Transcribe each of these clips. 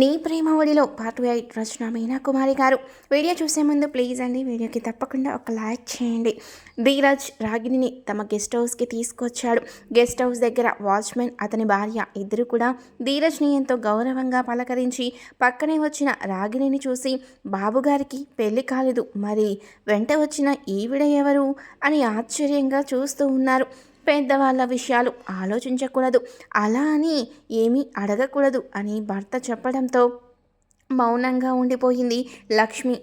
నీ ప్రేమ ఒడిలో part eight Rachana Meena Kumari garu. Video చూసే ముందు ప్లీజ్ అండి వీడియోకి తప్పకుండా ఒక లైక్ చేయండి. ధీరజ్ రాగిణిని తమ గెస్ట్ హౌస్కి తీసుకొచ్చాడు. గెస్ట్ హౌస్ దగ్గర వాచ్మెన్ అతని భార్య ఇద్దరు కూడా ధీరజ్ని ఎంతో గౌరవంగా పలకరించి పక్కనే వచ్చిన రాగిణిని చూసి బాబుగారికి పెళ్ళి కాలేదు మరి వెంట వచ్చిన ఈవిడ ఎవరు? అని ఆశ్చర్యంగా చూస్తూ ఉన్నారు. పెద్దవాళ్ళ విషయాలు ఆలోచించకూడదు. అలా అని ఏమీ అడగకూడదు అని భర్త చెప్పడంతో మౌనంగా ఉండిపోయింది లక్ష్మి.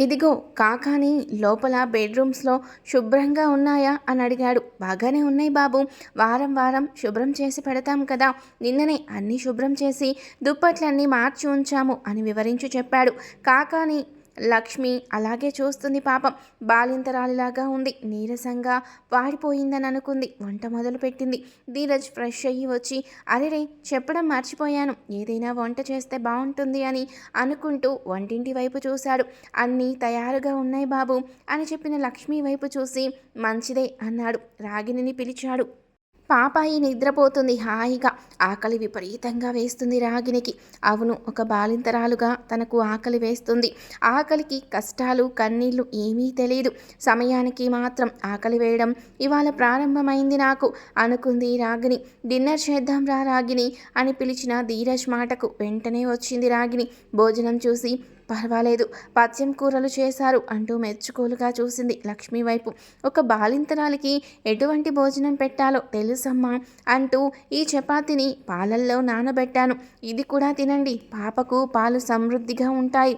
ఇదిగో కాకాని లోపల బెడ్రూమ్స్లో శుభ్రంగా ఉన్నాయా? అని అడిగాడు. బాగానే ఉన్నాయి బాబు. వారం వారం శుభ్రం చేసి పెడతాం కదా. నిన్ననే అన్నీ శుభ్రం చేసి దుప్పట్లన్నీ మార్చి ఉంచాము అని వివరించి చెప్పాడు. కాకాని లక్ష్మి అలాగే చూస్తుంది పాపం. బాలింతరాలిలాగా ఉంది. నీరసంగా వాడిపోయిందని అనుకుంది. వంట మొదలుపెట్టింది ధీరజ్ ఫ్రెష్ అయ్యి వచ్చి అరేరే చెప్పడం మర్చిపోయాను. ఏదైనా వంట చేస్తే బాగుంటుంది అని అనుకుంటూ వంటింటి వైపు చూశాడు. అన్నీ తయారుగా ఉన్నాయి బాబు అని చెప్పిన లక్ష్మి వైపు చూసి మంచిదే అన్నాడు. రాగిణిని పిలిచాడు. పాపాయి నిద్రపోతుంది హాయిగా. ఆకలి విపరీతంగా వేస్తుంది రాగినికి అవును ఒక బాలింతరాలుగా తనకు ఆకలి వేస్తుంది. ఆకలికి కష్టాలు కన్నీళ్ళు ఏమీ తెలియదు సమయానికి మాత్రం ఆకలి వేయడం ఇవాళ ప్రారంభమైంది నాకు అనుకుంది రాగిని డిన్నర్ చేద్దాం రా రాగిని అని పిలిచిన ధీరజ్ మాటకు వెంటనే వచ్చింది రాగిని భోజనం చూసి పర్వాలేదు పచ్చం కూరలు చేశారు అంటూ మెచ్చుకోలుగా చూసింది లక్ష్మి వైపు. ఒక బాలింతరాలకి ఎటువంటి భోజనం పెట్టాలో తెలుసమ్మా అంటూ ఈ చపాతీని పాలల్లో నానబెట్టాను. ఇది కూడా తినండి పాపకు పాలు సమృద్ధిగా ఉంటాయి.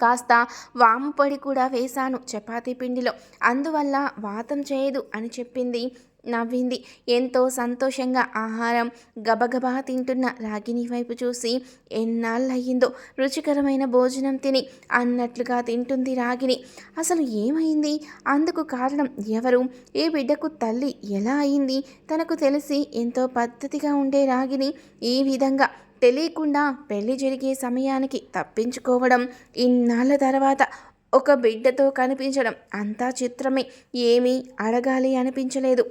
కాస్త వాము పొడి కూడా వేశాను చపాతీ పిండిలో. అందువల్ల వాతం చేయదు అని చెప్పింది నవ్వింది. ఎంతో సంతోషంగా ఆహారం గబగబా తింటున్న రాగిని వైపు చూసి ఎన్నాళ్ళయ్యిందో రుచికరమైన భోజనం తిని అన్నట్లుగా తింటుంది రాగిని. అసలు ఏమైంది? అందుకు కారణం ఎవరు? ఏ బిడ్డకు తల్లి ఎలా అయింది? తనకు తెలిసి ఎంతో పద్ధతిగా ఉండే రాగిని ఈ విధంగా తెలియకుండా పెళ్ళి జరిగే సమయానికి తప్పించుకోవడం ఇన్నాళ్ళ తర్వాత ఒక బిడ్డతో కనిపించడం అంతా చిత్రమే. ఏమీ అడగాలి అనిపించలేదు.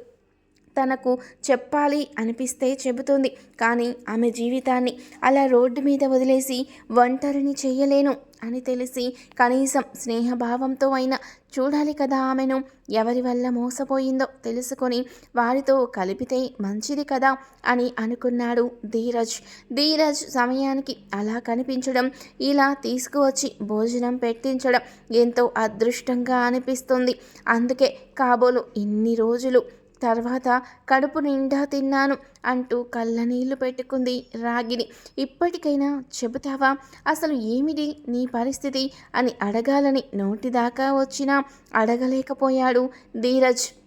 తనకు చెప్పాలి అనిపిస్తే చెబుతుంది. కానీ ఆమె జీవితాన్ని అలా రోడ్డు మీద వదిలేసి ఒంటరిని చేయలేను అని తెలిసి కనీసం స్నేహభావంతో అయినా చూడాలి కదా ఆమెను. ఎవరి వల్ల మోసపోయిందో తెలుసుకొని వారితో కలిపితే మంచిది కదా అని అనుకున్నాడు ధీరజ్. ధీరజ్ సమయానికి అలా కనిపించడం ఇలా తీసుకువచ్చి భోజనం పెట్టించడం ఎంతో అదృష్టంగా అనిపిస్తుంది. అందుకే కాబోలు ఇన్ని రోజులు తర్వాత కడుపు నిండా తిన్నాను అంటూ కళ్ళ నీళ్ళు పెట్టుకుంది రాగిని ఇప్పటికైనా చెబుతావా? అసలు ఏమిటి నీ పరిస్థితి? అని అడగాలని నోటిదాకా వచ్చినా అడగలేకపోయాడు ధీరజ్.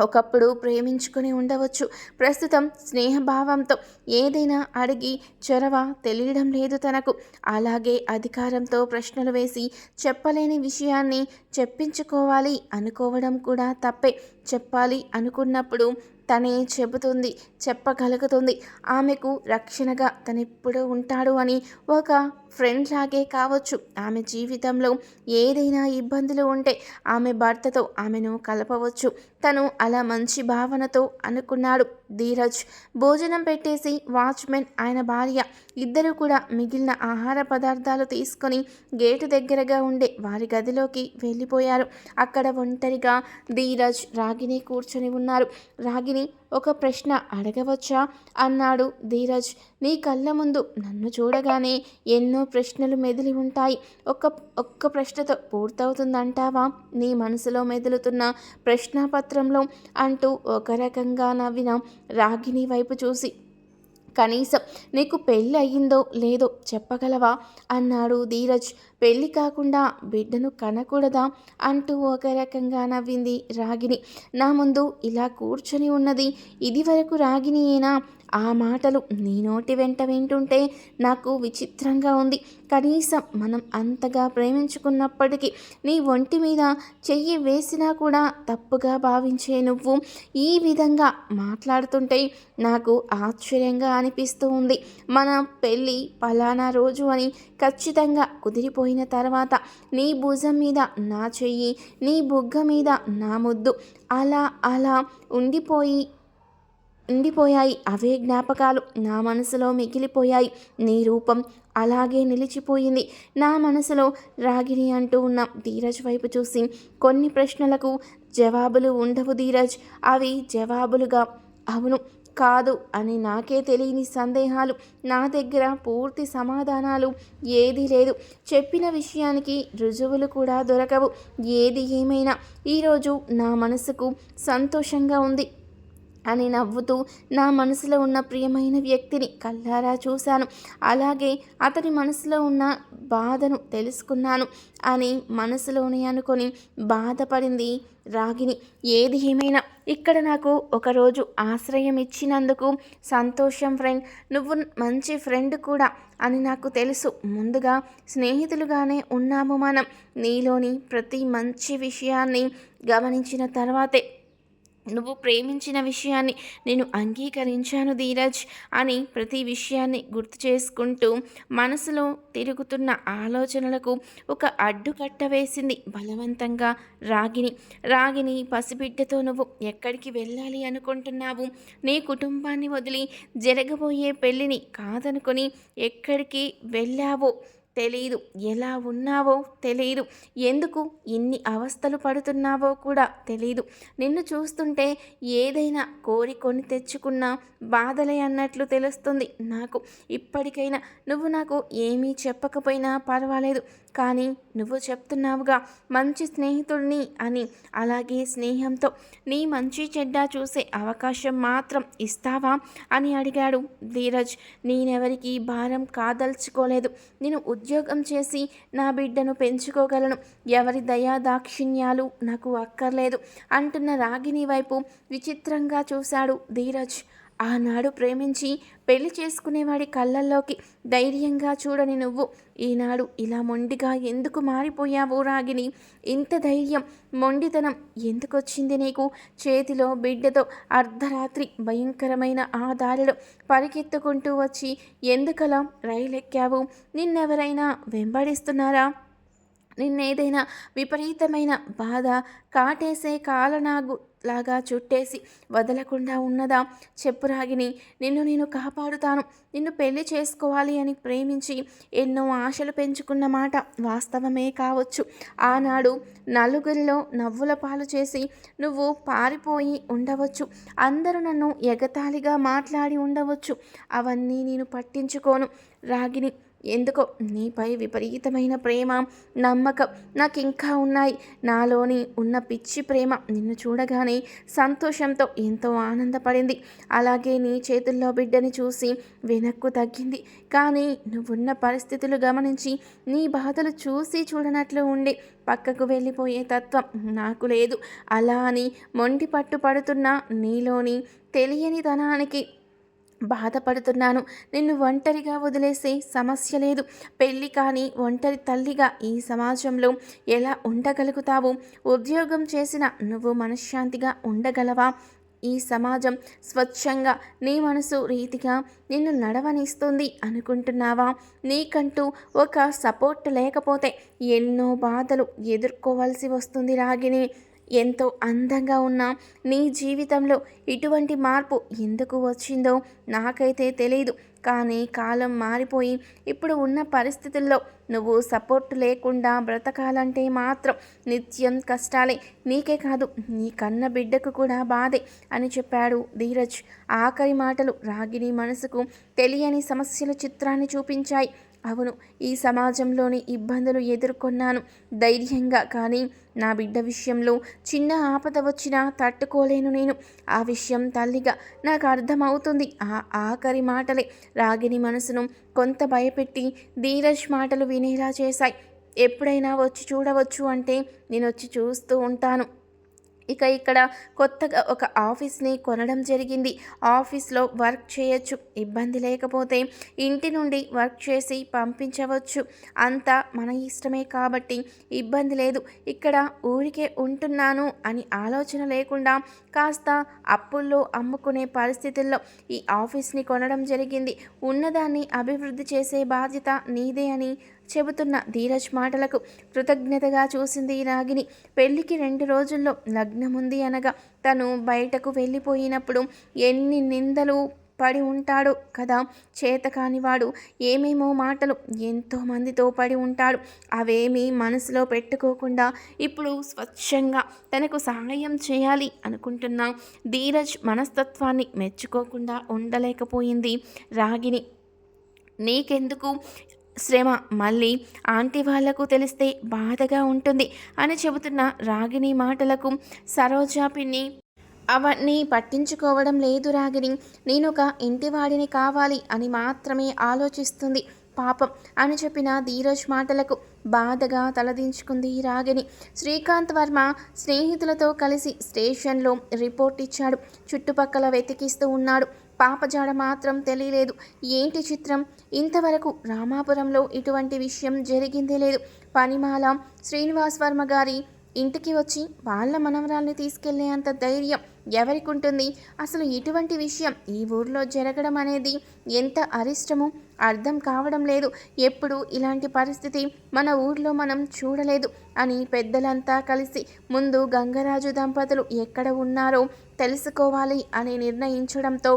ఒకప్పుడు ప్రేమించుకుని ఉండవచ్చు. ప్రస్తుతం స్నేహభావంతో ఏదైనా అడిగి చొరవ తెలియడం లేదు తనకు. అలాగే అధికారంతో ప్రశ్నలు వేసి చెప్పలేని విషయాన్ని చెప్పించుకోవాలి అనుకోవడం కూడా తప్పే. చెప్పాలి అనుకున్నప్పుడు తనే చెబుతుంది చెప్పగలుగుతుంది. ఆమెకు రక్షణగా తనెప్పుడు ఉంటాడు అని ఒక ఫ్రెండ్ లాగే కావచ్చు. ఆమె జీవితంలో ఏదైనా ఇబ్బందులు ఉంటే ఆమె భర్తతో ఆమెను కలపవచ్చు. తను అలా మంచి భావనతో అనుకున్నాడు. ధీరజ్. భోజనం పెట్టేసి వాచ్మెన్ ఆయన భార్య ఇద్దరు కూడా మిగిలిన ఆహార పదార్థాలు తీసుకొని గేటు దగ్గరగా ఉండే వారి గదిలోకి వెళ్ళిపోయారు. అక్కడ ఒంటరిగా ధీరజ్ రాగిని కూర్చొని ఉన్నారు. రాగిని ఒక ప్రశ్న అడగవచ్చా? అన్నాడు ధీరజ్. నీ కళ్ళ ముందు నన్ను చూడగానే ఎన్నో ప్రశ్నలు మెదిలి ఉంటాయి. ఒక్క ఒక్క ప్రశ్నతో పూర్తవుతుందంటావా? నీ మనసులో మెదులుతున్న ప్రశ్నాపత్రంలో అంటూ ఒక రకంగా నవ్విన రాగిని వైపు చూసి కనీసం నీకు పెళ్ళి అయ్యిందో లేదో చెప్పగలవా? అన్నాడు ధీరజ్. పెళ్ళి కాకుండా బిడ్డను కనకూడదా? అంటూ ఒక రకంగా నవ్వింది రాగిని నా ముందు ఇలా కూర్చొని ఉన్నది ఇది వరకు రాగినియేనా ఆ మాటలు నీ నోటి వెంట వింటుంటే నాకు విచిత్రంగా ఉంది. కనీసం మనం అంతగా ప్రేమించుకున్నప్పటికీ నీ ఒంటి మీద చెయ్యి వేసినా కూడా తప్పుగా భావించే నువ్వు ఈ విధంగా మాట్లాడుతుంటే నాకు ఆశ్చర్యంగా అనిపిస్తూ ఉంది. మన పెళ్ళి పలానా రోజు అని ఖచ్చితంగా కుదిరిపోయిన తర్వాత నీ భుజం మీద నా చెయ్యి నీ బుగ్గ మీద నా ముద్దు అలా అలా ఉండిపోయి ఉండిపోయాయి. అవే జ్ఞాపకాలు నా మనసులో మిగిలిపోయాయి. నీ రూపం అలాగే నిలిచిపోయింది. నా మనసులో రాగిణి అంటూ ఉన్న ధీరజ్ వైపు చూసి కొన్ని ప్రశ్నలకు జవాబులు ఉండవు ధీరజ్. అవి జవాబులుగా అవును కాదు అని నాకే తెలియని సందేహాలు. నా దగ్గర పూర్తి సమాధానాలు ఏదీ లేదు. చెప్పిన విషయానికి రుజువులు కూడా దొరకవు. ఏది ఏమైనా ఈరోజు నా మనసుకు సంతోషంగా ఉంది. అని నవ్వుతూ నా మనసులో ఉన్న ప్రియమైన వ్యక్తిని కల్లారా చూశాను. అలాగే అతని మనసులో ఉన్న బాధను తెలుసుకున్నాను అని మనసులోనే అనుకొని బాధపడింది రాగిని ఏది ఏమైనా ఇక్కడ నాకు ఒకరోజు ఆశ్రయం ఇచ్చినందుకు సంతోషం ఫ్రెండ్. నువ్వు మంచి ఫ్రెండ్ కూడా అని నాకు తెలుసు. ముందుగా స్నేహితులుగానే ఉన్నాము మనం. నీలోని ప్రతి మంచి విషయాన్ని గమనించిన తర్వాతే నువ్వు ప్రేమించిన విషయాన్ని నేను అంగీకరించాను ధీరజ్ అని ప్రతి విషయాన్ని గుర్తు చేసుకుంటూ మనసులో తిరుగుతున్న ఆలోచనలకు ఒక అడ్డుకట్ట వేసింది బలవంతంగా రాగిని రాగిని పసిబిడ్డతో నువ్వు ఎక్కడికి వెళ్ళాలి అనుకుంటున్నావు? నీ కుటుంబాన్ని వదిలి జరగబోయే పెళ్ళిని కాదనుకొని ఎక్కడికి వెళ్ళావో? తెలియదు ఎలా ఉన్నావో తెలియదు ఎందుకు ఇన్ని అవస్థలు పడుతున్నావో కూడా తెలియదు నిన్ను చూస్తుంటే ఏదైనా కోరి కొని తెచ్చుకున్న బాధలే అన్నట్లు తెలుస్తుంది నాకు. ఇప్పటికైనా నువ్వు నాకు ఏమీ చెప్పకపోయినా పర్వాలేదు. కానీ నువ్వు చెప్తున్నావుగా మంచి స్నేహితుడిని అని. అలాగే స్నేహంతో నీ మంచి చెడ్డ చూసే అవకాశం మాత్రం ఇస్తావా అని అడిగాడు ధీరజ్. నేనెవరికి భారం కాదల్చుకోలేదు. నేను ఉద్యోగం చేసి నా బిడ్డను పెంచుకోగలను. ఎవరి దయా దాక్షిణ్యాలు నాకు అక్కర్లేదు అంటున్న రాగిని వైపు విచిత్రంగా చూశాడు ధీరజ్. ఆనాడు ప్రేమించి పెళ్ళి చేసుకునేవాడి కళ్ళల్లోకి ధైర్యంగా చూడని నువ్వు ఈనాడు ఇలా మొండిగా ఎందుకు మారిపోయావు రాగిని? ఇంత ధైర్యం మొండితనం ఎందుకు వచ్చింది నీకు? చేతిలో బిడ్డతో అర్ధరాత్రి భయంకరమైన ఆ దారిలో పరిగెత్తుకుంటూ వచ్చి ఎందుకలా రైలెక్కావు? నిన్నెవరైనా వెంబడిస్తున్నారా? నిన్నేదైనా విపరీతమైన బాధ కాటేసే కాలనాగు లాగా చుట్టేసి వదలకుండా ఉన్నదా? చెప్పురాగిని నిన్ను నేను కాపాడుతాను. నిన్ను పెళ్ళి చేసుకోవాలి అని ప్రేమించి ఎన్నో ఆశలు పెంచుకున్న మాట వాస్తవమే కావచ్చు. ఆనాడు నలుగురిలో నవ్వుల పాలు చేసి నువ్వు పారిపోయి ఉండవచ్చు. అందరూ నన్ను ఎగతాళిగా మాట్లాడి ఉండవచ్చు. అవన్నీ నేను పట్టించుకోను. రాగిని ఎందుకో నీపై విపరీతమైన ప్రేమ నమ్మకం నాకు ఇంకా ఉన్నాయి. నాలోని ఉన్న పిచ్చి ప్రేమ నిన్ను చూడగానే సంతోషంతో ఎంతో ఆనందపడింది. అలాగే నీ చేతుల్లో బిడ్డని చూసి వెనక్కు తగ్గింది. కానీ నువ్వున్న పరిస్థితులు గమనించి నీ బాధలు చూసి చూడనట్లు ఉండి పక్కకు వెళ్ళిపోయే తత్వం నాకు లేదు. అలా అని మొండి పట్టు పడుతున్న నీలోని తెలియని ధనానికి బాధపడుతున్నాను. నిన్ను ఒంటరిగా వదిలేసే సమస్య లేదు. పెళ్ళి కానీ ఒంటరి తల్లిగా ఈ సమాజంలో ఎలా ఉండగలుగుతావు? ఉద్యోగం చేసిన నువ్వు మనశ్శాంతిగా ఉండగలవా? ఈ సమాజం స్వచ్ఛంగా నీ మనసు రీతిగా నిన్ను నడవనిస్తుంది అనుకుంటున్నావా? నీకంటూ ఒక సపోర్ట్ లేకపోతే ఎన్నో బాధలు ఎదుర్కోవాల్సి వస్తుంది రాగిని ఎంతో అందంగా ఉన్న నీ జీవితంలో ఇటువంటి మార్పు ఎందుకు వచ్చిందో నాకైతే తెలియదు కానీ కాలం మారిపోయి ఇప్పుడు ఉన్న పరిస్థితుల్లో నువ్వు సపోర్ట్ లేకుండా బ్రతకాలంటే మాత్రం నిత్యం కష్టాలే. నీకే కాదు నీ కన్న బిడ్డకు కూడా బాధే అని చెప్పాడు ధీరజ్. ఆఖరి మాటలు రాగిని మనసుకు తెలియని సమస్యల చిత్రాన్ని చూపించాయి. అవును ఈ సమాజంలోని ఇబ్బందులు ఎదుర్కొన్నాను ధైర్యంగా. కానీ నా బిడ్డ విషయంలో చిన్న ఆపద వచ్చినా తట్టుకోలేను నేను. ఆ విషయం తల్లిగా నాకు అర్థమవుతుంది. ఆ ఆఖరి మాటలే రాగిని మనసును కొంత భయపెట్టి ధీరజ్ మాటలు వినేలా చేశాయి. ఎప్పుడైనా వచ్చి చూడవచ్చు అంటే నేను వచ్చి చూస్తూ ఉంటాను. ఇక ఇక్కడ కొత్తగా ఒక ఆఫీస్ని కొనడం జరిగింది. ఆఫీస్లో వర్క్ చేయొచ్చు ఇబ్బంది లేకపోతే ఇంటి నుండి వర్క్ చేసి పంపించవచ్చు. అంతా మన ఇష్టమే కాబట్టి ఇబ్బంది లేదు. ఇక్కడ ఊరికే ఉంటున్నాను అని ఆలోచన లేకుండా కాస్త అప్పుల్లో అమ్ముకునే పరిస్థితుల్లో ఈ ఆఫీస్ని కొనడం జరిగింది. ఉన్నదాన్ని అభివృద్ధి చేసే బాధ్యత నీదే అని చెబుతున్న ధీరజ్ మాటలకు కృతజ్ఞతగా చూసింది రాగిని పెళ్ళికి రెండు రోజుల్లో లగ్నముంది అనగా తను బయటకు వెళ్ళిపోయినప్పుడు ఎన్ని నిందలు పడి ఉంటాడు కదా. చేతకానివాడు ఏమేమో మాటలు ఎంతోమందితో పడి ఉంటాడు. అవేమీ మనసులో పెట్టుకోకుండా ఇప్పుడు స్వచ్ఛంగా తనకు సహాయం చేయాలి అనుకుంటున్న ధీరజ్ మనస్తత్వాన్ని మెచ్చుకోకుండా ఉండలేకపోయింది. రాగిని నీకెందుకు శ్రమ మళ్ళీ ఆంటీ వాళ్ళకు తెలిస్తే బాధగా ఉంటుంది అని చెబుతున్న రాగిణి మాటలకు సరోజా పిన్ని అవన్నీ పట్టించుకోవడం లేదు రాగిణి. నేను ఒక ఇంటివాడిని కావాలి అని మాత్రమే ఆలోచిస్తుంది. పాపం అని చెప్పిన ధీరజ్ మాటలకు బాధగా తలదించుకుంది రాగిని శ్రీకాంత్ వర్మ స్నేహితులతో కలిసి స్టేషన్లో రిపోర్ట్ ఇచ్చాడు. చుట్టుపక్కల వెతికిస్తూ ఉన్నాడు. పాపజాడ మాత్రం తెలియలేదు. ఏంటి చిత్రం? ఇంతవరకు రామాపురంలో ఇటువంటి విషయం జరిగిందే లేదు. పనిమాల శ్రీనివాస్ వర్మ గారి ఇంటికి వచ్చి వాళ్ళ మనవరాల్ని తీసుకెళ్ళే అంత ధైర్యం ఎవరికి ఉంటుంది అసలు ఇటువంటి విషయం ఈ ఊర్లో జరగడం అనేది ఎంత అరిష్టమో అర్థం కావడం లేదు. ఎప్పుడు ఇలాంటి పరిస్థితి మన ఊర్లో మనం చూడలేదు అని పెద్దలంతా కలిసి ముందు గంగరాజు దంపతులు ఎక్కడ ఉన్నారో తెలుసుకోవాలి అని నిర్ణయించడంతో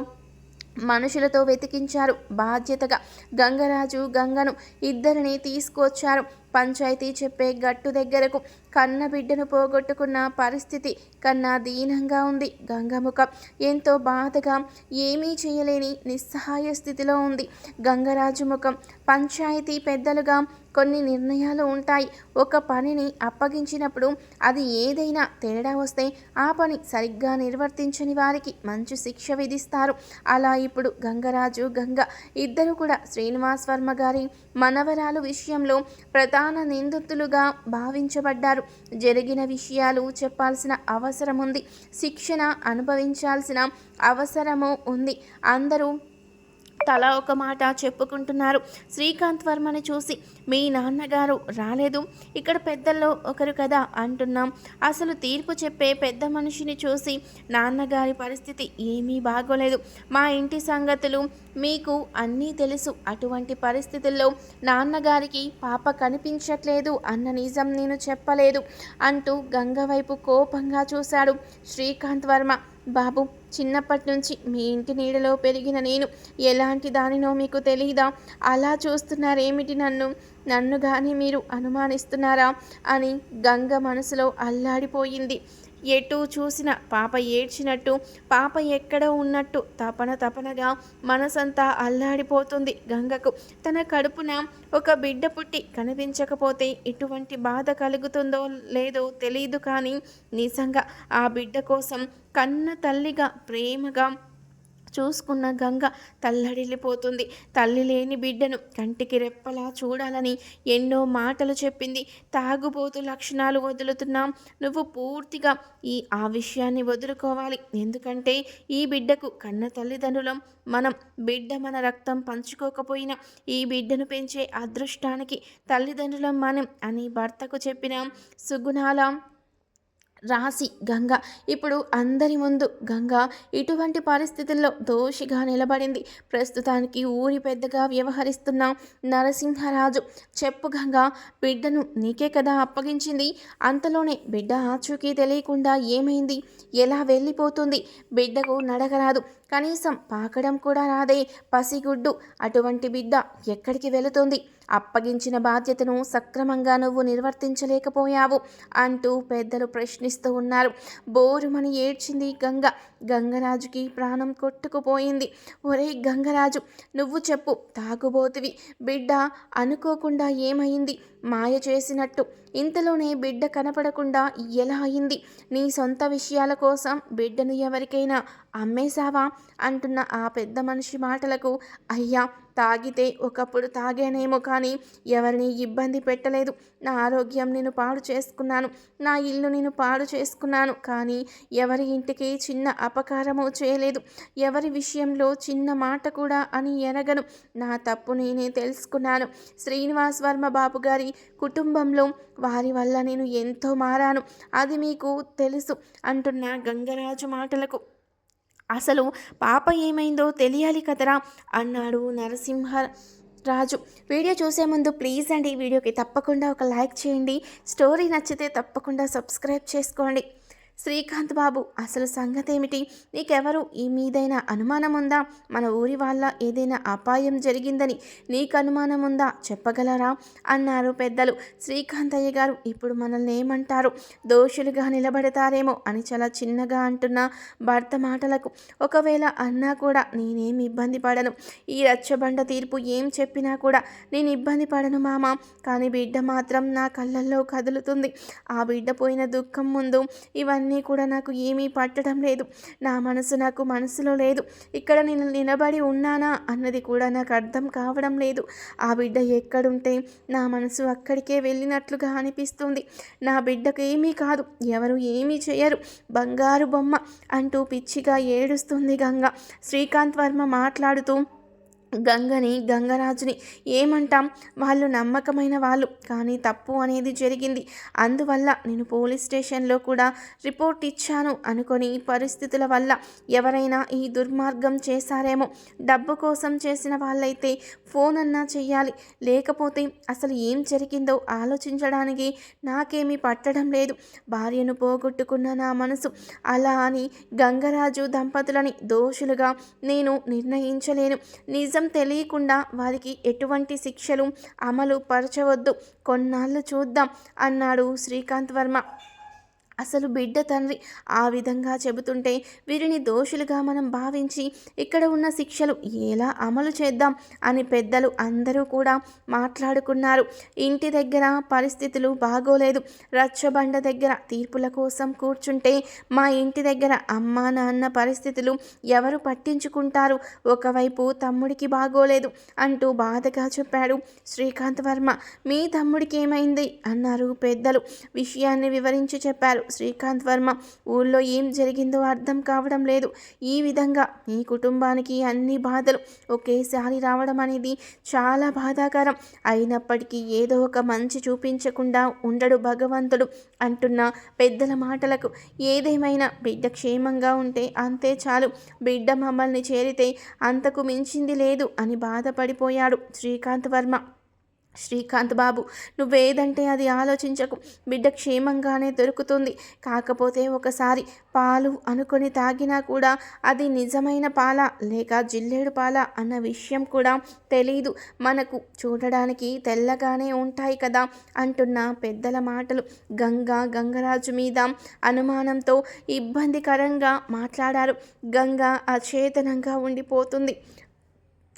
మనుషులతో వెతికించారు. బాధ్యతగా గంగరాజు గంగను ఇద్దరిని తీసుకొచ్చారు. పంచాయతీ చెప్పే గట్టు దగ్గరకు కన్న బిడ్డను పోగొట్టుకున్న పరిస్థితి కన్నా దీనంగా ఉంది. గంగముఖం ఎంతో బాధగా ఏమీ చేయలేని నిస్సహాయ స్థితిలో ఉంది. గంగరాజు ముఖం పంచాయతీ పెద్దలుగా కొన్ని నిర్ణయాలు ఉంటాయి. ఒక పనిని అప్పగించినప్పుడు అది ఏదైనా తేడా వస్తే ఆ పని సరిగ్గా నిర్వర్తించని వారికి మంచి శిక్ష విధిస్తారు. అలా ఇప్పుడు గంగరాజు గంగ ఇద్దరు కూడా శ్రీనివాస్ వర్మ గారి మనవరాలు విషయంలో ప్రధాన నిందితులుగా భావించబడ్డారు. జరిగిన విషయాలు చెప్పాల్సిన అవసరం ఉంది శిక్షణ అనుభవించాల్సిన అవసరము ఉంది. అందరూ తల ఒక మాట చెప్పుకుంటున్నారు. శ్రీకాంత్ వర్మని చూసి మీ నాన్నగారు రాలేదు. ఇక్కడ పెద్దల్లో ఒకరు కదా అంటున్నాం. అసలు తీర్పు చెప్పే పెద్ద మనిషిని చూసి నాన్నగారి పరిస్థితి ఏమీ బాగోలేదు. మా ఇంటి సంగతులు మీకు అన్నీ తెలుసు. అటువంటి పరిస్థితుల్లో నాన్నగారికి పాప కనిపించట్లేదు అన్న నిజం నేను చెప్పలేదు అంటూ గంగ వైపు కోపంగా చూశాడు శ్రీకాంత్ వర్మ. బాబు చిన్నప్పటి నుంచి మీ ఇంటి నీడలో పెరిగిన నేను ఎలాంటి దానినో మీకు తెలియదా అలా చూస్తున్నారేమిటి నన్ను? నన్ను కానీ మీరు అనుమానిస్తున్నారా? అని గంగ మనసులో అల్లాడిపోయింది. ఎటు చూసిన పాప ఏడ్చినట్టు పాప ఎక్కడ ఉన్నట్టు తపన తపనగా మనసంతా అల్లాడిపోతుంది గంగకు. తన కడుపున ఒక బిడ్డ పుట్టి కనిపించకపోతే ఎటువంటి బాధ కలుగుతుందో లేదో తెలియదు కానీ నిజంగా ఆ బిడ్డ కోసం కన్న తల్లిగా ప్రేమగా చూసుకున్న గంగ తల్లడిల్లిపోతుంది. తల్లి లేని బిడ్డను కంటికి రెప్పలా చూడాలని ఎన్నో మాటలు చెప్పింది. తాగుబోతు లక్షణాలు వదులుతున్నాం. నువ్వు పూర్తిగా ఈ ఆ విషయాన్ని వదులుకోవాలి. ఎందుకంటే ఈ బిడ్డకు కన్న తల్లిదండ్రులం మనం. బిడ్డ మన రక్తం పంచుకోకపోయినా ఈ బిడ్డను పెంచే అదృష్టానికి తల్లిదండ్రులం మనం అని భర్తకు చెప్పిన సుగుణాల రాసి గంగ. ఇప్పుడు అందరి ముందు గంగ ఇటువంటి పరిస్థితుల్లో దోషిగా నిలబడింది. ప్రస్తుతానికి ఊరి పెద్దగా వ్యవహరిస్తున్న నరసింహరాజు చెప్పు గంగ బిడ్డను నీకే కదా అప్పగించింది? అంతలోనే బిడ్డ ఆచూకీ తెలియకుండా ఏమైంది? ఎలా వెళ్ళిపోతుంది? బిడ్డకు నడకరాదు. కనీసం పాకడం కూడా రాదే. పసిగుడ్డు అటువంటి బిడ్డ ఎక్కడికి వెళుతుంది? అప్పగించిన బాధ్యతను సక్రమంగా నువ్వు నిర్వర్తించలేకపోయావు అంటూ పెద్దలు ప్రశ్నిస్తూ ఉన్నారు. బోరుమని ఏడ్చింది గంగ. గంగరాజుకి ప్రాణం కొట్టుకుపోయింది. ఒరే గంగరాజు నువ్వు చెప్పు తాగుబోతువి. బిడ్డ అనుకోకుండా ఏమైంది? మాయ చేసినట్టు ఇంతలోనే బిడ్డ కనపడకుండా ఎలా అయింది? నీ సొంత విషయాల కోసం బిడ్డను ఎవరికైనా అమ్మేశావా? అంటున్న ఆ పెద్ద మనిషి మాటలకు అయ్యా తాగితే ఒకప్పుడు తాగానేమో కానీ ఎవరిని ఇబ్బంది పెట్టలేదు. నా ఆరోగ్యం నేను పాడు చేసుకున్నాను. నా ఇల్లు నేను పాడు చేసుకున్నాను. కానీ ఎవరి ఇంటికి చిన్న అపకారము చేయలేదు. ఎవరి విషయంలో చిన్న మాట కూడా అని ఎరగను. నా తప్పు నేనే తెలుసుకున్నాను. శ్రీనివాస్ వర్మ బాబు గారి కుటుంబంలో వారి వల్ల నేను ఎంతో మారాను. అది మీకు తెలుసు అంటున్న గంగరాజు మాటలకు. అసలు పాప ఏమైందో తెలియాలి కదరా అన్నాడు నరసింహ రాజు వీడియో చూసే ముందు ప్లీజ్ అండి వీడియోకి తప్పకుండా ఒక లైక్ చేయండి. స్టోరీ నచ్చితే తప్పకుండా సబ్స్క్రైబ్ చేసుకోండి. శ్రీకాంత్ బాబు అసలు సంగతి ఏమిటి నీకెవరు? ఈ మీదైనా అనుమానం ఉందా? మన ఊరి వాళ్ళ ఏదైనా అపాయం జరిగిందని నీకు అనుమానం ఉందా? చెప్పగలరా? అన్నారు పెద్దలు. శ్రీకాంతయ్య గారు ఇప్పుడు మనల్ని ఏమంటారు? దోషులుగా నిలబడతారేమో అని చాలా చిన్నగా అంటున్న భర్త మాటలకు. ఒకవేళ అన్నా కూడా నేనేం ఇబ్బంది పడను. ఈ రచ్చబండ తీర్పు ఏం చెప్పినా కూడా నేను ఇబ్బంది పడను మామ. కానీ బిడ్డ మాత్రం నా కళ్ళల్లో కదులుతుంది. ఆ బిడ్డ పోయిన దుఃఖం ముందు ఇవన్నీ కూడా నాకు ఏమీ పట్టడం లేదు. నా మనసు నాకు మనసులో లేదు. ఇక్కడ నేను నిలబడి ఉన్నానా అన్నది కూడా నాకు అర్థం కావడం లేదు. ఆ బిడ్డ ఎక్కడుంటే నా మనసు అక్కడికే వెళ్ళినట్లుగా అనిపిస్తుంది. నా బిడ్డకు ఏమీ కాదు. ఎవరు ఏమీ చేయరు. బంగారు బొమ్మ అంటూ పిచ్చిగా ఏడుస్తుంది గంగ. శ్రీకాంత్ వర్మ మాట్లాడుతూ గంగని గంగరాజుని ఏమంటాం? వాళ్ళు నమ్మకమైన వాళ్ళు. కానీ తప్పు అనేది జరిగింది. అందువల్ల నేను పోలీస్ స్టేషన్లో కూడా రిపోర్ట్ ఇచ్చాను అనుకొని పరిస్థితుల వల్ల ఎవరైనా ఈ దుర్మార్గం చేశారేమో. డబ్బు కోసం చేసిన వాళ్ళైతే ఫోన్ అన్నా చెయ్యాలి. లేకపోతే అసలు ఏం జరిగిందో ఆలోచించడానికి నాకేమీ పట్టడం లేదు. భార్యను పోగొట్టుకున్న నా మనసు అలా అని గంగరాజు దంపతులని దోషులుగా నేను నిర్ణయించలేను. నిజం నిజం తెలియకుండా వారికి ఎటువంటి శిక్షలు అమలు పరచవద్దు. కొన్నాళ్ళు చూద్దాం అన్నాడు శ్రీకాంత్ వర్మ. అసలు బిడ్డ తండ్రి ఆ విధంగా చెబుతుంటే వీరిని దోషులుగా మనం భావించి ఇక్కడ ఉన్న శిక్షలు ఎలా అమలు చేద్దాం అని పెద్దలు అందరూ కూడా మాట్లాడుకున్నారు. ఇంటి దగ్గర పరిస్థితులు బాగోలేదు. రచ్చబండ దగ్గర తీర్పుల కోసం కూర్చుంటే మా ఇంటి దగ్గర అమ్మా నాన్న పరిస్థితులు ఎవరు పట్టించుకుంటారు? ఒకవైపు తమ్ముడికి బాగోలేదు అంటూ బాధగా చెప్పాడు శ్రీకాంత్ వర్మ. మీ తమ్ముడికి ఏమైంది? అన్నారు పెద్దలు. విషయాన్ని వివరించి చెప్పారు శ్రీకాంత్ వర్మ. ఊళ్ళో ఏం జరిగిందో అర్థం కావడం లేదు. ఈ విధంగా మీ కుటుంబానికి అన్ని బాధలు ఒకేసారి రావడం అనేది చాలా బాధాకరం. అయినప్పటికీ ఏదో ఒక మంచి చూపించకుండా ఉండడు భగవంతుడు అంటున్న పెద్దల మాటలకు. ఏదేమైనా బిడ్డ క్షేమంగా ఉంటే అంతే చాలు. బిడ్డ మమ్మల్ని చేరితే అంతకు మించింది లేదు అని బాధపడిపోయాడు శ్రీకాంత్ వర్మ. శ్రీకాంత్ బాబు నువ్వేదంటే అది ఆలోచించకు. బిడ్డ క్షేమంగానే దొరుకుతుంది. కాకపోతే ఒకసారి పాలు అనుకొని తాగినా కూడా అది నిజమైన పాల లేక జిల్లేడు పాల అన్న విషయం కూడా తెలీదు. మనకు చూడడానికి తెల్లగానే ఉంటాయి కదా అంటున్న పెద్దల మాటలు. గంగా గంగరాజు మీద అనుమానంతో ఇబ్బందికరంగా మాట్లాడారు. గంగా అచేతనంగా ఉండిపోతుంది.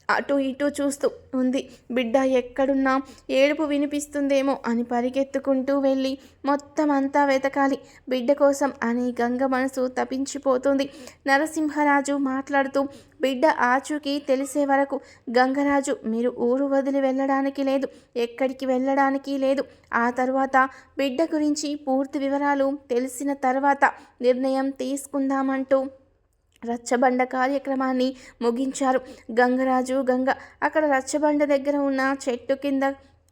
అటు ఇటు చూస్తూ ఉంది. బిడ్డ ఎక్కడున్నా ఏడుపు వినిపిస్తుందేమో అని పరిగెత్తుకుంటూ వెళ్ళి మొత్తం అంతా వెతకాలి. బిడ్డ కోసం అని గంగ మనసు తపించిపోతుంది నరసింహరాజు మాట్లాడుతూ బిడ్డ ఆచూకి తెలిసే వరకు గంగరాజు మీరు ఊరు వదిలి వెళ్ళడానికి లేదు. ఎక్కడికి వెళ్ళడానికి లేదు. ఆ తర్వాత బిడ్డ గురించి పూర్తి వివరాలు తెలిసిన తర్వాత నిర్ణయం తీసుకుందామంటూ రచ్చబండ కార్యక్రమాన్ని ముగించారు. గంగరాజు గంగ అక్కడ రచ్చబండ దగ్గర ఉన్న చెట్టు కింద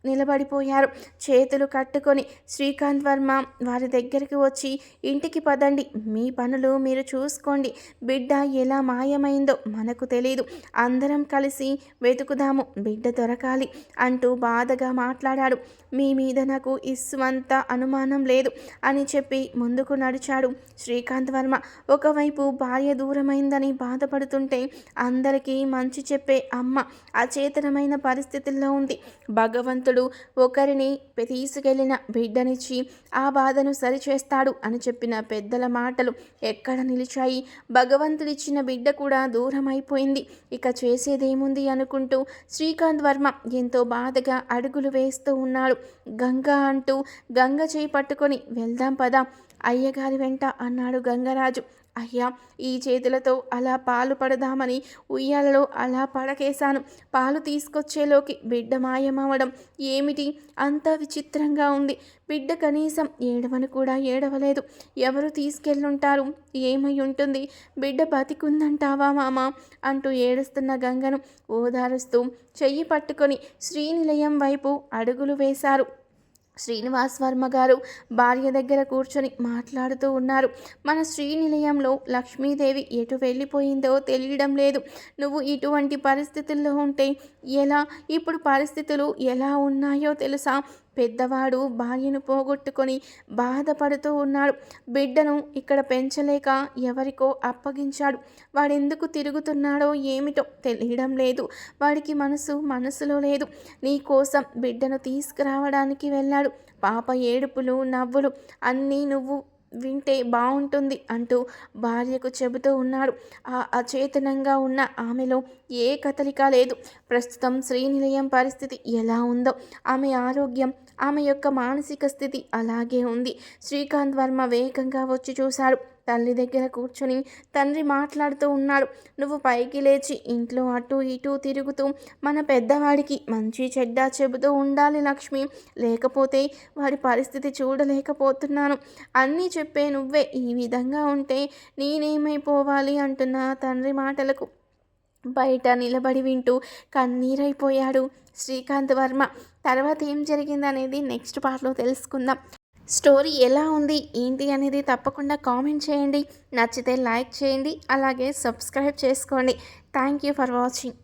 నిలబడిపోయారు. చేతులు కట్టుకొని శ్రీకాంత్ వర్మ వారి దగ్గరికి వచ్చి ఇంటికి పదండి. మీ పనులు మీరు చూసుకోండి. బిడ్డ ఎలా మాయమైందో మనకు తెలియదు అందరం కలిసి వెతుకుదాము. బిడ్డ దొరకాలి అంటూ బాధగా మాట్లాడాడు. మీ మీద నాకు ఇస్సుమంత అనుమానం లేదు అని చెప్పి ముందుకు నడిచాడు శ్రీకాంత్ వర్మ. ఒకవైపు భార్య దూరమైందని బాధపడుతుంటే అందరికీ మంచి చెప్పే అమ్మ అచేతనమైన పరిస్థితుల్లో ఉంది. భగవంతుడు భగవంతుడు ఒకరిని తీసుకెళ్ళిన బిడ్డనిచ్చి ఆ బాధను సరిచేస్తాడు అని చెప్పిన పెద్దల మాటలు ఎక్కడ నిలిచాయి? భగవంతుడిచ్చిన బిడ్డ కూడా దూరం అయిపోయింది ఇక చేసేదేముంది అనుకుంటూ శ్రీకాంత్ వర్మ ఎంతో బాధగా అడుగులు వేస్తూ ఉన్నాడు. గంగ అంటూ గంగ చేయి పట్టుకొని వెళ్దాం పదా అయ్యగారి వెంట అన్నాడు గంగరాజు. అయ్యా ఈ చేతులతో అలా పాలు పడదామని ఉయ్యాలలో అలా పడకేశాను. పాలు తీసుకొచ్చేలోకి బిడ్డ మాయమవడం ఏమిటి? అంత విచిత్రంగా ఉంది. బిడ్డ కనీసం ఏడవని కూడా ఏడవలేదు. ఎవరు తీసుకెళ్ళుంటారు? ఏమై ఉంటుంది? బిడ్డ బతికుందంటావా మామ? అంటూ ఏడుస్తున్న గంగను ఓదారుస్తూ చెయ్యి పట్టుకొని శ్రీనిలయం వైపు అడుగులు వేశారు. శ్రీనివాస్ వర్మ గారు భార్య దగ్గర కూర్చొని మాట్లాడుతూ ఉన్నారు. మన శ్రీనిలయంలో లక్ష్మీదేవి ఎటు వెళ్ళిపోయిందో తెలియడం లేదు. నువ్వు ఇటువంటి పరిస్థితుల్లో ఉంటే ఎలా? ఇప్పుడు పరిస్థితులు ఎలా ఉన్నాయో తెలుసా? పెద్దవాడు భార్యను పోగొట్టుకొని బాధపడుతూ ఉన్నాడు. బిడ్డను ఇక్కడ పెంచలేక ఎవరికో అప్పగించాడు. వాడెందుకు తిరుగుతున్నాడో ఏమిటో తెలియడం లేదు. వాడికి మనసు మనసులో లేదు. నీ కోసం బిడ్డను తీసుకురావడానికి వెళ్ళాడు. పాప ఏడుపులు నవ్వులు అన్నీ నువ్వు వింటే బాగుంటుంది అంటూ భార్యకు చెబుతూ ఉన్నాడు. ఆ అచేతనంగా ఉన్న ఆమెలో ఏ కదలిక లేదు. ప్రస్తుతం శ్రీనిలయం పరిస్థితి ఎలా ఉందో ఆమె ఆరోగ్యం ఆమె యొక్క మానసిక స్థితి అలాగే ఉంది. శ్రీకాంత్ వర్మ వేగంగా వచ్చి చూశాడు. తల్లి దగ్గర కూర్చొని తండ్రి మాట్లాడుతూ ఉన్నాడు. నువ్వు పైకి లేచి ఇంట్లో అటు ఇటు తిరుగుతూ మన పెద్దవాడికి మంచి చెడ్డ చెబుతూ ఉండాలి లక్ష్మి. లేకపోతే వాడి పరిస్థితి చూడలేకపోతున్నాను. అన్నీ చెప్పే నువ్వే ఈ విధంగా ఉంటే నేనేమైపోవాలి? అంటున్న తండ్రి మాటలకు. బయట నిలబడి వింటూ కన్నీరైపోయాడు శ్రీకాంత్ వర్మ. తర్వాత ఏం జరిగిందనేది నెక్స్ట్ పార్ట్లో తెలుసుకుందాం. స్టోరీ ఎలా ఉంది ఏంటి అనేది తప్పకుండా కామెంట్ చేయండి. నచ్చితే లైక్ చేయండి అలాగే సబ్స్క్రైబ్ చేసుకోండి. Thank you for watching.